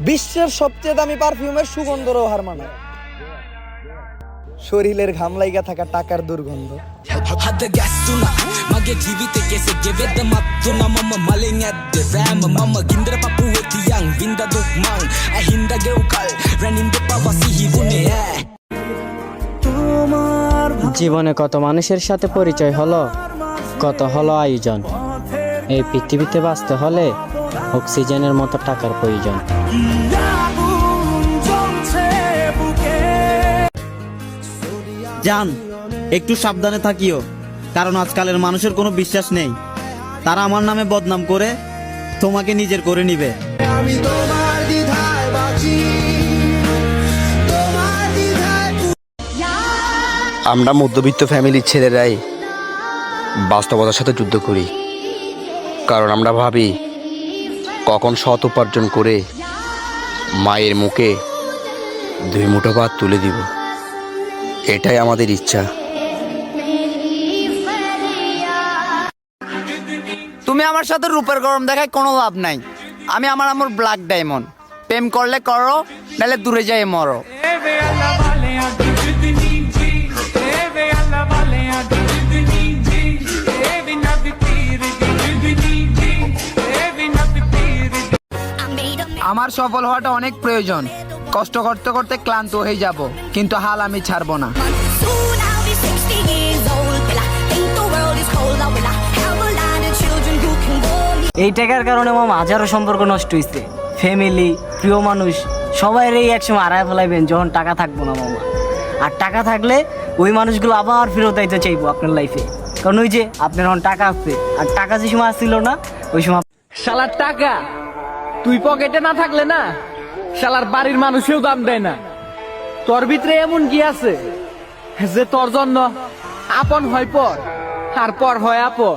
বিশ্বের সবচেয়ে দামি পারফিউমের সুগন্ধ রোহার মানে। শরীরের ঘাম লাগিয়া থাকা টাকার দুর্গন্ধ। জীবনে কত মানুষের সাথে পরিচয় হলো কত হলো আয়োজন। এই পৃথিবীতে বাঁচতে হলে অক্সিজেনের মতো টাকার প্রয়োজন। জান একটু সাবধানে থাকিও কারণ আজকালের মানুষের কোনো বিশ্বাস নেই। তারা আমার নামে বদনাম করে তোমাকে নিজের করে নিবে। আমরা মধ্যবিত্ত ফ্যামিলির ছেলেরাই বাস্তবতার সাথে যুদ্ধ করি। কারণ আমরা ভাবি, কখন সৎ উপার্জন করে মায়ের মুখে দুই মুঠো ভাত তুলে দিব। এটাই আমাদের ইচ্ছা। তুমি আমার সাথে রূপের গরম দেখায় কোনো লাভ নাই। আমি আমার আমার ব্ল্যাক ডায়মন্ড প্রেম করলে করো, নাহলে দূরে যাই মরো। আমার সফল হওয়াটা অনেক প্রয়োজন কষ্ট করতে করতে ক্লান্ত হয়ে যাব কিন্তু হাল আমি ছাড়বো না Soon I'll be 60 years old. Will I think the world is cold? Or will I have a line of children who can warm me? এই টাকার কারণে মামা হাজারো সম্পর্ক নষ্ট হয়েছে ফ্যামিলি প্রিয় মানুষ সবাই এই একসময় হারায় ফেলাইবেন যখন টাকা থাকব না মামা আর টাকা থাকলে ওই মানুষগুলো আবার ফেরত আইতে চাইব আপনার লাইফে কারণ ওই যে আপনার এখন টাকা আছে আর টাকা যে সময় আসছিল না ওই সময় শালার টাকা তুই পকেটে না থাকলে না, শালার বাড়ির মানুষেও দাম দেয় না। তোর ভিতরে এমন কি আছে? যে তোর জন্য আপন হয় পর, আর পর হয় আপন।